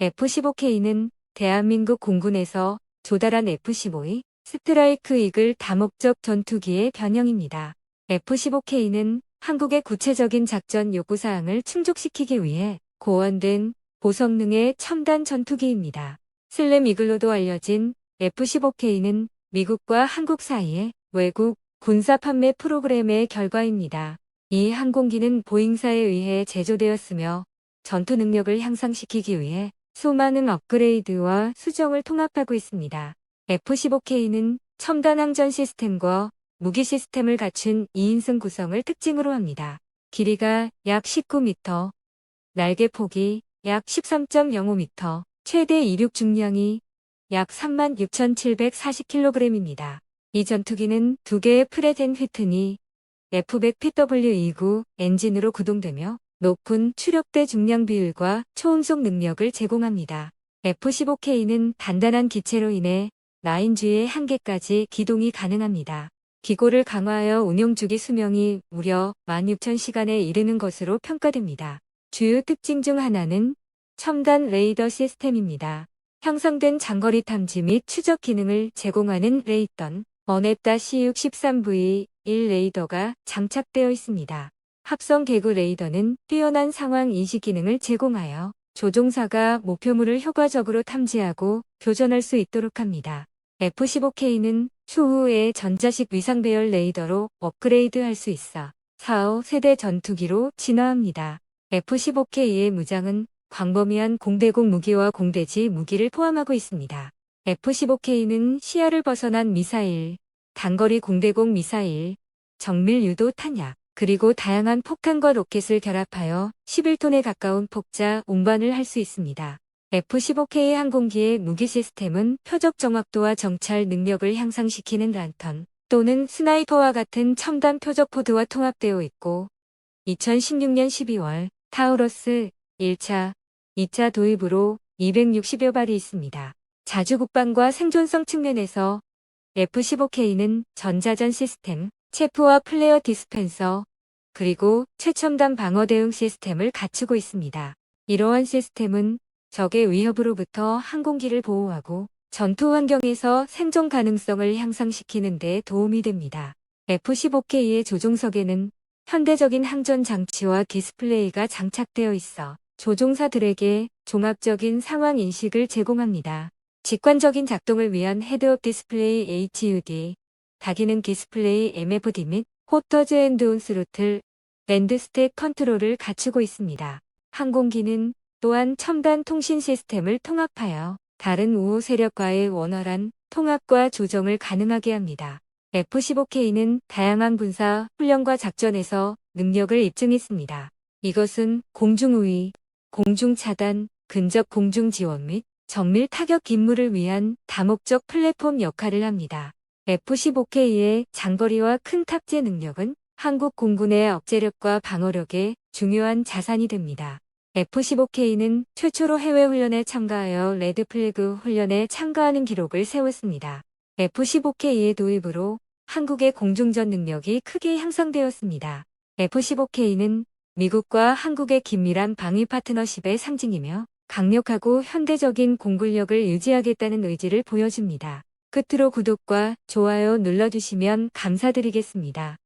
F-15K는 대한민국 공군에서 조달한 F-15의 스트라이크 이글 다목적 전투기의 변형입니다. F-15K는 한국의 구체적인 작전 요구사항을 충족시키기 위해 고원된 고성능의 첨단 전투기입니다. 슬램 이글로도 알려진 F-15K는 미국과 한국 사이의 외국 군사 판매 프로그램의 결과입니다. 이 항공기는 보잉사에 의해 제조되었으며 전투 능력을 향상시키기 위해 수많은 업그레이드와 수정을 통합하고 있습니다. F-15K는 첨단 항전 시스템과 무기 시스템을 갖춘 2인승 구성을 특징으로 합니다. 길이가 약 19m, 날개 폭이 약 13.05m, 최대 이륙 중량이 약 36,740kg입니다. 이 전투기는 두 개의 프레젠 휘튼이 F100PW29 엔진으로 구동되며 높은 추력대 중량 비율과 초음속 능력을 제공합니다. F-15K는 단단한 기체로 인해 라인주의 한계까지 기동이 가능합니다. 기고를 강화하여 운용주기 수명이 무려 16,000시간에 이르는 것으로 평가됩니다. 주요 특징 중 하나는 첨단 레이더 시스템입니다. 형성된 장거리 탐지 및 추적 기능을 제공하는 레이던 어넵다 C613V 1 레이더가 장착되어 있습니다. 합성 개구 레이더는 뛰어난 상황 인식 기능을 제공하여 조종사가 목표물을 효과적으로 탐지하고 교전할 수 있도록 합니다. F-15K는 추후에 전자식 위상 배열 레이더로 업그레이드 할 수 있어 4호 세대 전투기로 진화합니다. F-15K의 무장은 광범위한 공대공 무기와 공대지 무기를 포함하고 있습니다. F-15K는 시야를 벗어난 미사일, 단거리 공대공 미사일, 정밀 유도 탄약, 그리고 다양한 폭탄과 로켓을 결합하여 11톤에 가까운 폭자 운반을 할 수 있습니다. F-15K 항공기의 무기 시스템은 표적 정확도와 정찰 능력을 향상시키는 란턴 또는 스나이퍼와 같은 첨단 표적 포드와 통합되어 있고 2016년 12월 타우러스 1차, 2차 도입으로 260여 발이 있습니다. 자주 국방과 생존성 측면에서 F-15K는 전자전 시스템, 체프와 플레어 디스펜서, 그리고 최첨단 방어 대응 시스템을 갖추고 있습니다. 이러한 시스템은 적의 위협으로부터 항공기를 보호하고 전투 환경에서 생존 가능성을 향상시키는 데 도움이 됩니다. F-15K의 조종석에는 현대적인 항전 장치와 디스플레이가 장착되어 있어 조종사들에게 종합적인 상황 인식을 제공합니다. 직관적인 작동을 위한 헤드업 디스플레이 HUD, 다기능 디스플레이 MFD 및 호터즈 앤드 온스루틀, 랜드스택 컨트롤을 갖추고 있습니다. 항공기는 또한 첨단 통신 시스템을 통합하여 다른 우호 세력과의 원활한 통합과 조정을 가능하게 합니다. F-15K는 다양한 군사, 훈련과 작전에서 능력을 입증했습니다. 이것은 공중우위, 공중차단, 근접 공중지원 및 정밀 타격 임무를 위한 다목적 플랫폼 역할을 합니다. F-15K의 장거리와 큰 탑재 능력은 한국 공군의 억제력과 방어력에 중요한 자산이 됩니다. F-15K는 최초로 해외 훈련에 참가하여 레드 플래그 훈련에 참가하는 기록을 세웠습니다. F-15K의 도입으로 한국의 공중전 능력이 크게 향상되었습니다. F-15K는 미국과 한국의 긴밀한 방위 파트너십의 상징이며 강력하고 현대적인 공군력을 유지하겠다는 의지를 보여줍니다. 끝으로 구독과 좋아요 눌러주시면 감사드리겠습니다.